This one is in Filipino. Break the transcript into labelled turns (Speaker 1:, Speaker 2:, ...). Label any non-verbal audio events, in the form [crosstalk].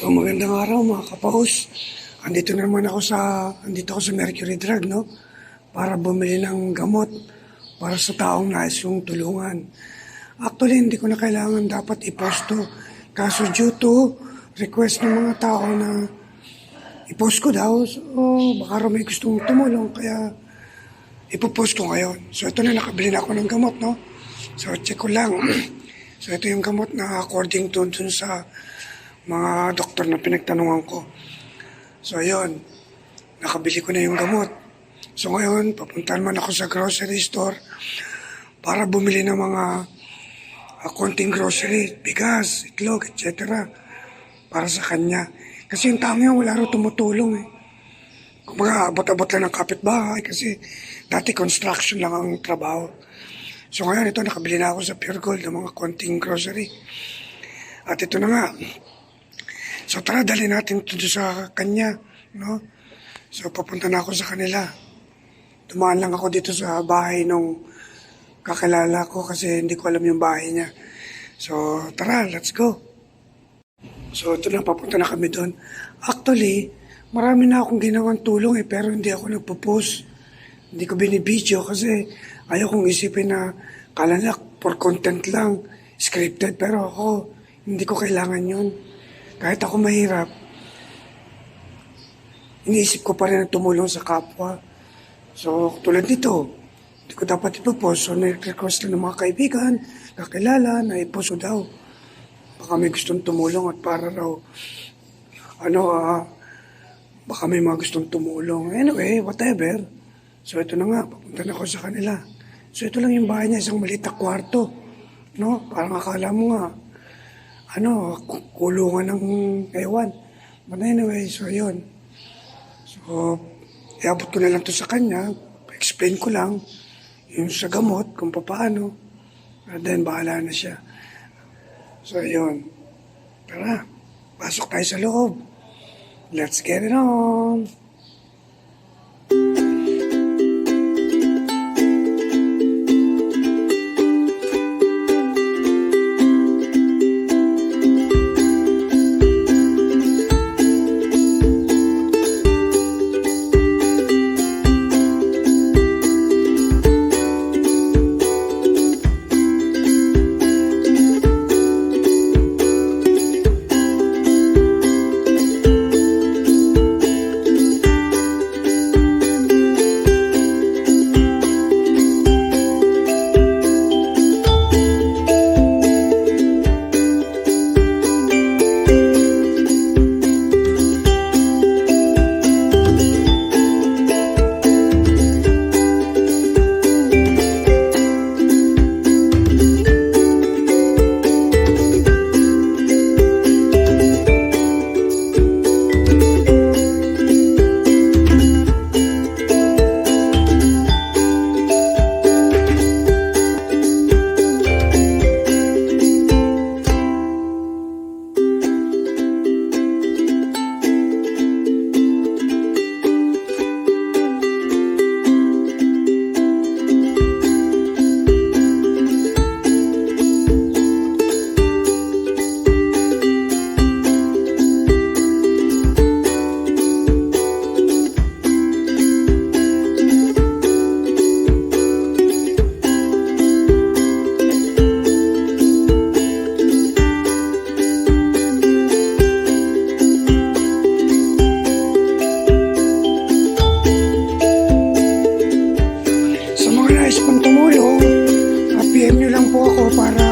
Speaker 1: So magandang araw mga kapaus. Andito na naman ako sa andito ako sa Mercury Drug, no? Para bumili ng gamot para sa taong nais yung tulungan. Actually, hindi ko na kailangan dapat i-post to. Kaso due to request ng mga tao na i-post ko daw, so baka raw may gustong tumulong, kaya ipopost ko ngayon. So ito na, nakabili na ako ng gamot, no? So check ko lang. [clears throat] so ito yung gamot na according to dun sa mga doktor na pinagtanungan ko. So ayun, nakabili ko na yung gamot. So ngayon, papunta naman ako sa grocery store para bumili ng mga uh, konting grocery, bigas, itlog, etc. para sa kanya. Kasi yung taong yun, wala rin tumutulong eh. Kumbaga, abot-abot lang ng kapitbahay kasi dati construction lang ang trabaho. So ngayon ito, nakabili na ako sa Pure Gold ng mga konting grocery. At ito na nga. So tara, dali natin ito sa kanya. No? So papunta na ako sa kanila. Tumaan lang ako dito sa bahay nung kakilala ko kasi hindi ko alam yung bahay niya. So tara, let's go. So ito na, papunta na kami doon. Actually, marami na akong ginawang tulong eh, pero hindi ako nagpo-post. Hindi ko binibideo kasi ayaw kong isipin na kalalak for content lang, scripted. Pero ako, hindi ko kailangan yun. Kahit ako mahirap, iniisip ko pa rin na tumulong sa kapwa. So, tulad nito, hindi ko dapat ipopost. So, nag-request lang ng mga kaibigan, kakilala, na ipost daw. Baka may gustong tumulong at para raw, ano, ah, baka may mga gustong tumulong. Anyway, whatever. So, ito na nga, papunta na ako sa kanila. So, ito lang yung bahay niya, isang maliit na kwarto. No? Parang akala mo nga, ano, ku- kulungan ng ewan. But anyway, so yun. So, iabot ko na lang to sa kanya, explain ko lang yung sa gamot, kung paano. And then, bahala na siya. So, yun. Tara, pasok tayo sa loob. Let's get it on. Para